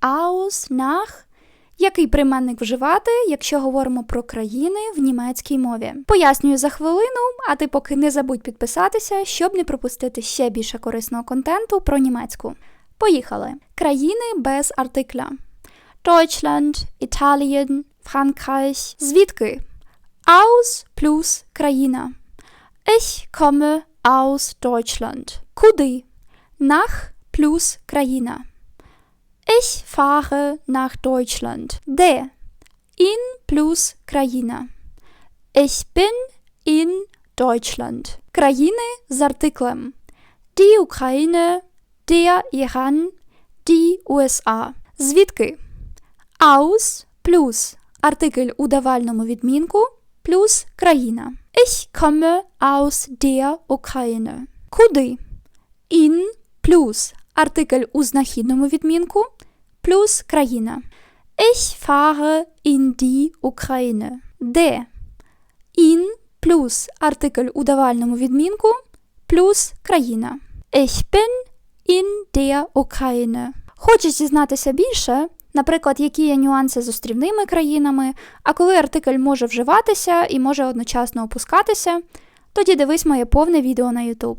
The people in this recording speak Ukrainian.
aus, nach. Який прийменник вживати, якщо говоримо про країни в німецькій мові? Пояснюю за хвилину, а ти поки не забудь підписатися, щоб не пропустити ще більше корисного контенту про німецьку. Поїхали. Країни без артикля. Deutschland, Italien, Frankreich. Звідки? Aus плюс країна. Ich komme aus Deutschland. Куди? Nach плюс країна. Ich fahre nach Deutschland. Де? In плюс країна. Ich bin in Deutschland. Країни з артиклем. Die Ukraine, der Iran, die USA. Звідки? Aus плюс артикль у давальному відмінку плюс країна. Ich komme aus der Ukraine. Куди? In плюс артикль у знахідному відмінку плюс країна. Ich fahre in die Ukraine. Де? In плюс артикль у давальному відмінку плюс країна. Ich bin in der Ukraine. Хочеш дізнатися більше, наприклад, які є нюанси з острівними країнами, а коли артикль може вживатися і може одночасно опускатися, тоді дивись моє повне відео на YouTube.